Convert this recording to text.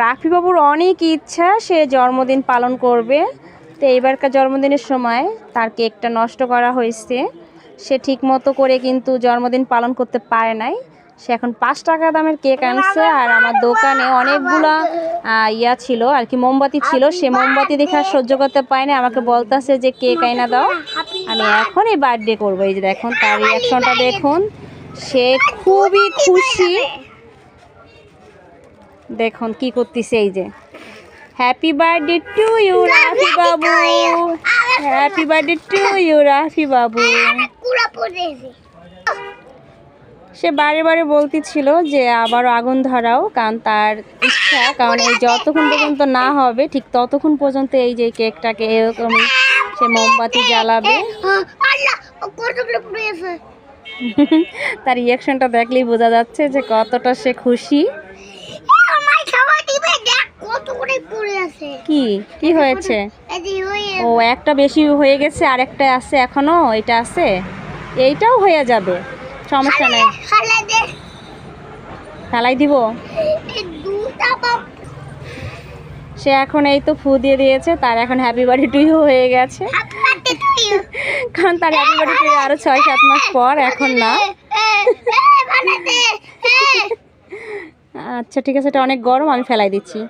রাফি বাবুর অনেক ইচ্ছা সে জন্মদিন পালন করবে। তো এইবারকার জন্মদিনের সময় তার কেকটা নষ্ট করা হয়েছে। সে ঠিক মতো করে কিন্তু জন্মদিন পালন করতে পারে নাই। সে এখন পাঁচ টাকা দামের কেক আনছে আর আমার দোকানে অনেকগুলা ইয়া ছিল, আর কি মোমবাতি ছিল। সে মোমবাতি দেখে আর সহ্য করতে পারে না আমাকে বলতেছে যে, কেক আইনা দাও। আমি এখনই বার্থডে করব। এই যে দেখুন, তার রিয়াকশনটা দেখুন। সে খুবই খুশি। দেখুন কি করতেছে এই যে। Happy birthday to you Rafi Babu. Happy birthday to you Rafi বাবু। সে বারে বারে বলতেছিল যে আবারও আগুন ধরাও কারণ তার ইচ্ছা কারণ এই যতক্ষণ পর্যন্ত না হবে ঠিক ততক্ষণ পর্যন্ত এই যে কেকটাকে এরকম সে মোমবাতি জ্বালাবে। তার রিয়াকশনটা দেখলেই বোঝা যাচ্ছে যে কতটা সে খুশি আমার খাবার দিবে দেখ কত করে পড়ে আছে কি? কি হয়েছে? ও একটা বেশি হয়ে গেছে আর একটা আছে এখনও এটা আছে? এইটাও হয়ে যাবে সমস্যা নেই। ফেলাই দিব? সে এখন এই তো ফু দিয়ে দিয়েছে তার এখন হ্যাপি বার্থডে টু হয়ে গেছে। কারণ তার হ্যাপি বার্থডে টু আরও ছয় সাত মাস পর এখন না। আচ্ছা ঠিক আছে এটা অনেক গরম আমি ফেলাই দিচ্ছি।